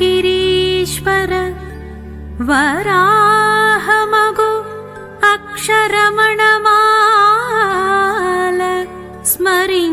Girishwar वराहमगु अक्षरमणमाल स्मरिञ्चुटकुनु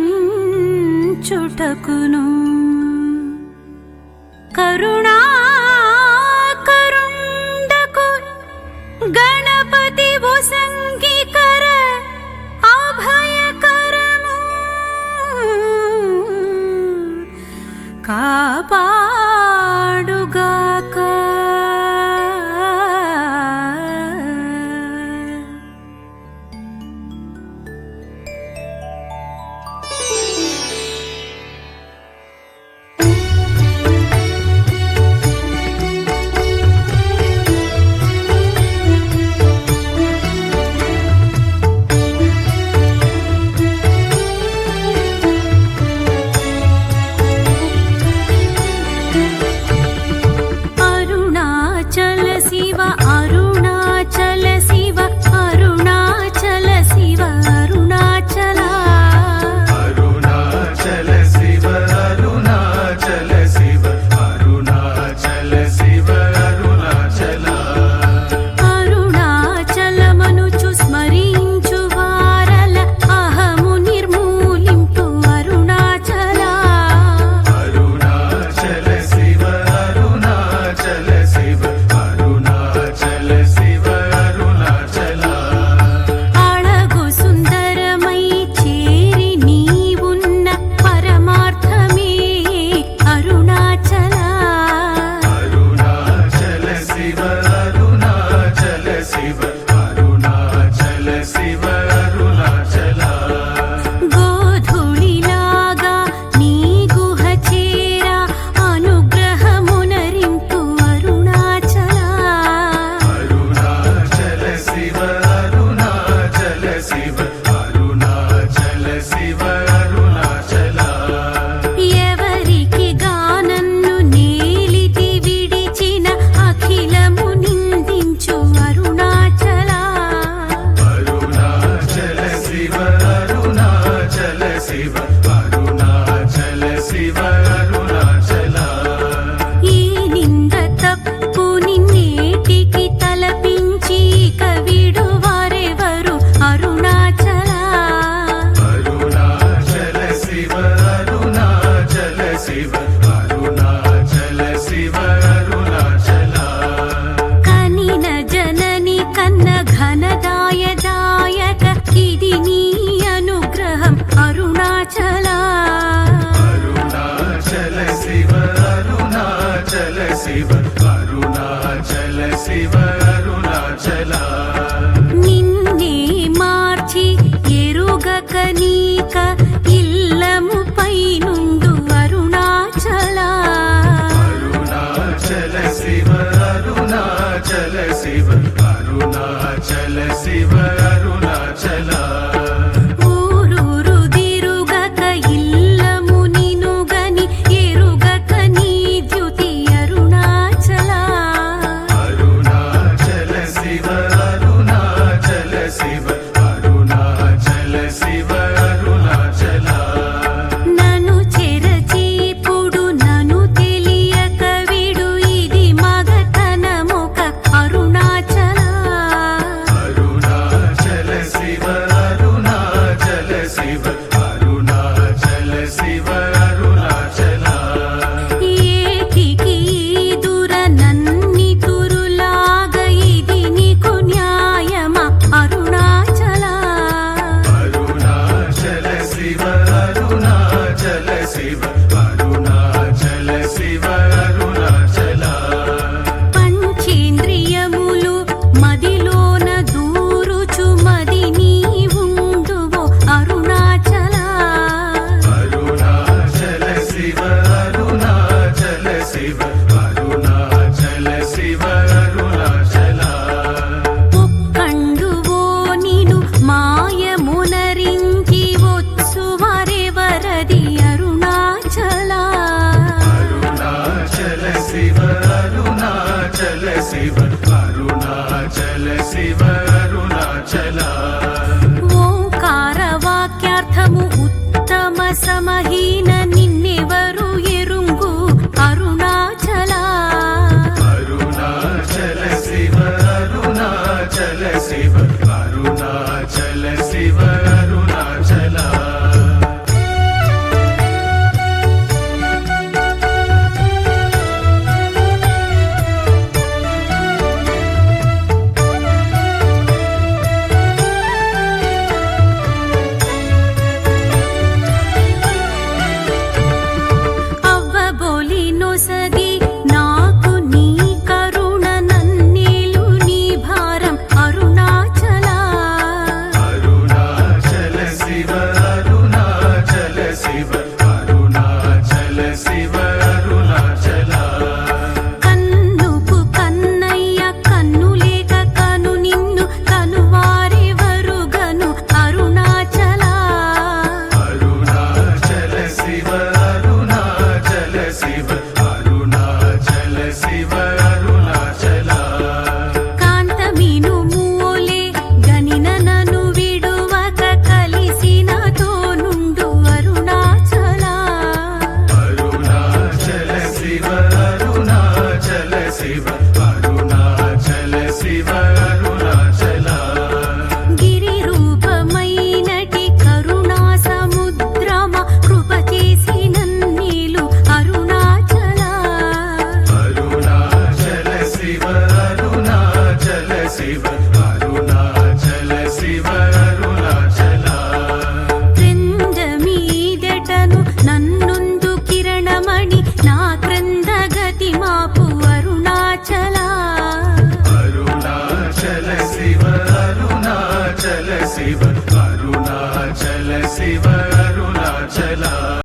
see Shiv Arunachal Shiv Arunachal నిన్నే మార్చి ఎరుగక నీక ఇల్లము పైనుండు అరుణాచల. అరుణాచల శివ అరుణాచల శివ అరుణాచల శివ అరుణాచల. शिव अरुणाचल शिव